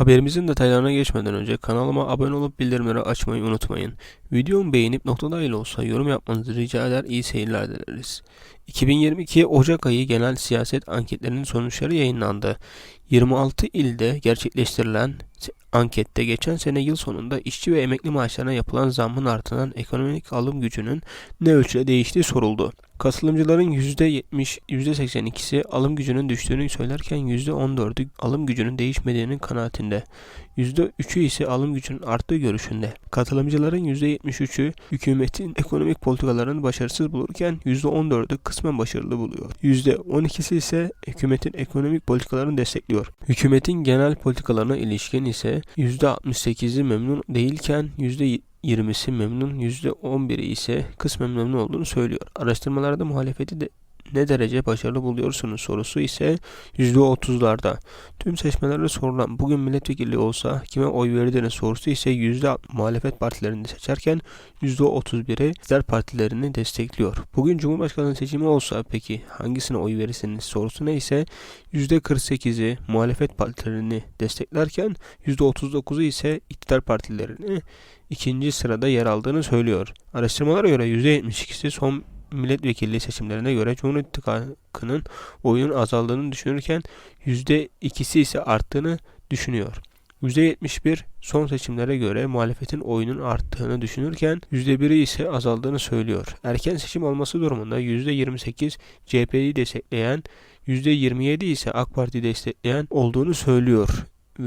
Haberimizin detaylarına geçmeden önce kanalıma abone olup bildirimleri açmayı unutmayın. Videomu beğenip nokta dahil olsa yorum yapmanızı rica eder iyi seyirler dileriz. 2022 Ocak ayı genel siyaset anketlerinin sonuçları yayınlandı. 26 ilde gerçekleştirilen ankette geçen sene yıl sonunda işçi ve emekli maaşlarına yapılan zammın ardından ekonomik alım gücünün ne ölçüde değiştiği soruldu. Katılımcıların %70, %82'si alım gücünün düştüğünü söylerken %14'ü alım gücünün değişmediğinin kanaatinde. %3'ü ise alım gücünün arttığı görüşünde. Katılımcıların %73'ü hükümetin ekonomik politikalarını başarısız bulurken %14'ü kısmen başarılı buluyor. %12'si ise hükümetin ekonomik politikalarını destekliyor. Hükümetin genel politikalarına ilişkin ise %68'i memnun değilken %20'si memnun, %11'i ise kısmen memnun olduğunu söylüyor. Araştırmalarda muhalefeti de ne derece başarılı buluyorsunuz sorusu ise %30'larda. Tüm seçmelerde sorulan bugün milletvekili olsa kime oy verirdiniz sorusu ise %60 muhalefet partilerini seçerken %31'i iktidar partilerini destekliyor. Bugün Cumhurbaşkanlığı seçimi olsa peki hangisine oy verirsiniz sorusuna ise %48'i muhalefet partilerini desteklerken %39'u ise iktidar partilerini ikinci sırada yer aldığını söylüyor. Araştırmalara göre %72'si son milletvekilliği seçimlerine göre Cumhur İttifakı'nın oyunun azaldığını düşünürken %2'si ise arttığını düşünüyor. %71 son seçimlere göre muhalefetin oyunun arttığını düşünürken %1'i ise azaldığını söylüyor. Erken seçim olması durumunda %28 CHP'yi destekleyen, %27 ise AK Parti destekleyen olduğunu söylüyor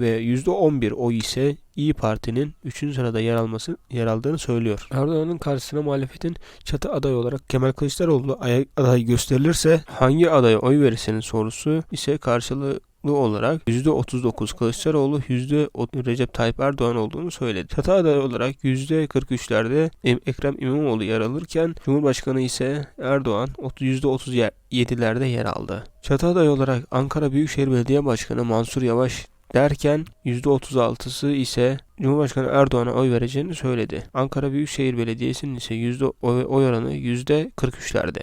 ve %11 oy ise İyi Parti'nin 3. sırada yer alması yer aldığını söylüyor. Erdoğan'ın karşısına muhalefetin çatı adayı olarak Kemal Kılıçdaroğlu aday gösterilirse hangi adaya oy verirsiniz sorusu ise karşılığı olarak %39 Kılıçdaroğlu, %30 Recep Tayyip Erdoğan olduğunu söyledi. Çatı adayı olarak %43'lerde Ekrem İmamoğlu yer alırken Cumhurbaşkanı ise Erdoğan %37'lerde yer aldı. Çatı adayı olarak Ankara Büyükşehir Belediye Başkanı Mansur Yavaş derken %36'sı ise Cumhurbaşkanı Erdoğan'a oy vereceğini söyledi. Ankara Büyükşehir Belediyesi'nin ise yüzde oy, oy oranı %43'lerde.